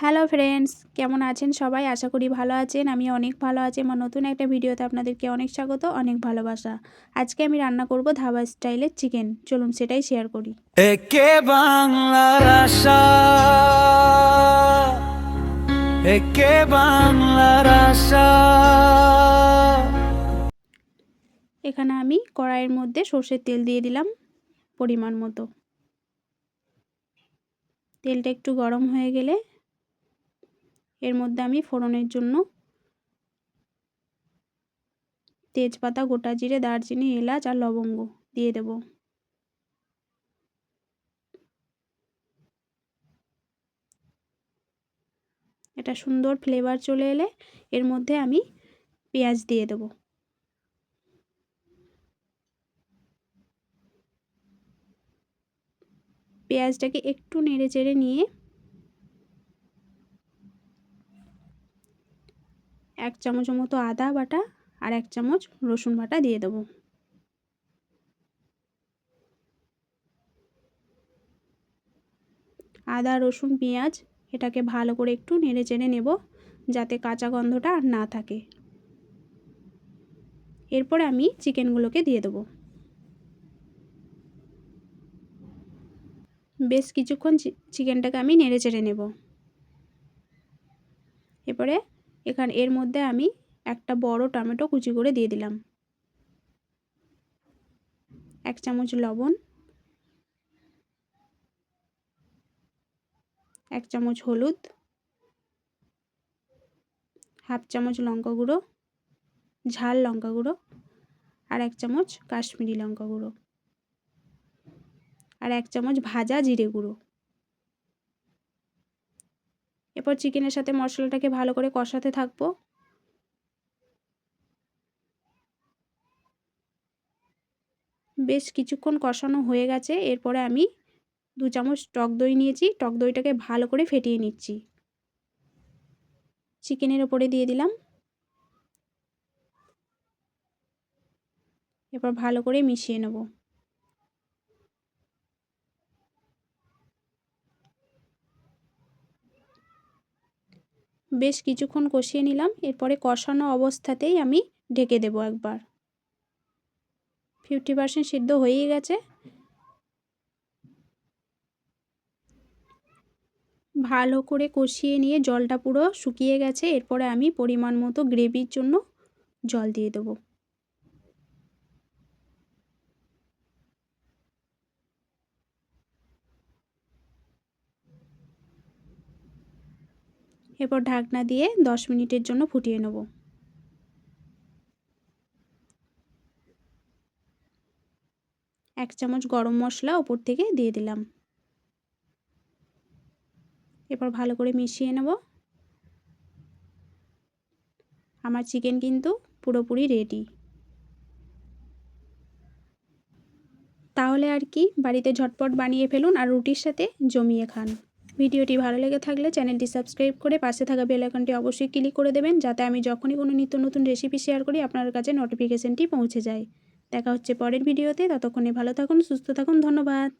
Hello friends কেমন আছেন সবাই? আশা করি ভালো আছেন আমি অনেক ভালো আছি। আমার নতুন একটা ভিডিওতে আপনাদেরকে অনেক স্বাগত অনেক ভালোবাসা। আজকে আমি রান্না করব ধাবা স্টাইলের চিকেন। চলুন সেটাই শেয়ার করি। একে বাংলার আশা। একে বাংলার আশা। এখানে আমি কড়াইয়ের মধ্যে সর্ষের তেল দিয়ে দিলাম পরিমাণ মতো। তেলটা একটু গরম হয়ে গেলে এর মধ্যে আমি ফোড়নের জন্য তেজপাতা, গোটা জিরে, দারচিনি, এলাচ আর লবঙ্গ দিয়ে দেব। এটা সুন্দর ফ্লেভার চলে এলে এর মধ্যে আমি পেঁয়াজ দিয়ে দেব। পেঁয়াজটাকে একটু নেড়ে চেড়ে নিয়ে এক চামচ মতো আদা বাটা আর এক চামচ রসুন বাটা দিয়ে দেবো। আদা, রসুন, পেঁয়াজ এটাকে ভালো করে একটু নেড়ে চেড়ে নেব যাতে কাঁচা গন্ধটা আর না থাকে। এরপরে আমি চিকেনগুলোকে দিয়ে দেবো। বেশ কিছুক্ষণ চিকেনটাকে আমি নেড়ে চেড়ে নেব। এরপরে এখানে, এর মধ্যে আমি একটা বড় টমেটো কুচি করে দিয়ে দিলাম। এক চামচ লবণ, এক চামচ হলুদ, হাফ চামচ লঙ্কা গুঁড়ো, ঝাল লঙ্কা গুঁড়ো আর এক চামচ কাশ্মীরি লঙ্কা গুঁড়ো। আর এক চামচ ভাজা জিরে গুঁড়ো। এরপর চিকেনের সাথে মশলাটাকে ভালো করে কষাতে থাকব। বেশ কিছুক্ষণ কষানো হয়ে গেছে, এরপরে আমি দু চামচ টক দই নিয়েছি, টক দইটাকে ভালো করে ফেটিয়ে নিচ্ছি। চিকেনের ওপরে দিয়ে দিলাম। এরপর ভালো করে মিশিয়ে নেব। বেশ কিছুক্ষণ কষিয়ে নিলাম, এরপরে কষানো অবস্থাতেই আমি ঢেকে দেব একবার। ফিফটি পার্সেন্ট সিদ্ধ হয়েই গেছে। ভালো করে কষিয়ে নিয়ে জলটা পুরো শুকিয়ে গেছে, এরপরে আমি পরিমাণ মতো গ্রেভির জন্য জল দিয়ে দেবো। এরপর ঢাকনা দিয়ে দশ মিনিটের জন্য ফুটিয়ে নেব। এক চামচ গরম মশলা ওপর থেকে দিয়ে দিলাম। এরপর ভালো করে মিশিয়ে নেব। আমার চিকেন কিন্তু পুরোপুরি রেডি তাহলে আর কি, বাড়িতে ঝটপট বানিয়ে ফেলুন আর রুটির সাথে জমিয়ে খান। ভিডিওটি ভালো লেগে থাকলে চ্যানেলটি সাবস্ক্রাইব করে পাশে থাকা বেল আইকনটি অবশ্যই ক্লিক করে দেবেন, যাতে আমি যখনই কোনো নিত্য নতুন রেসিপি শেয়ার করি আপনার কাছে নোটিফিকেশানটি পৌঁছে যায়। দেখা হচ্ছে পরের ভিডিওতে, ততক্ষণে ভালো থাকুন, সুস্থ থাকুন, ধন্যবাদ।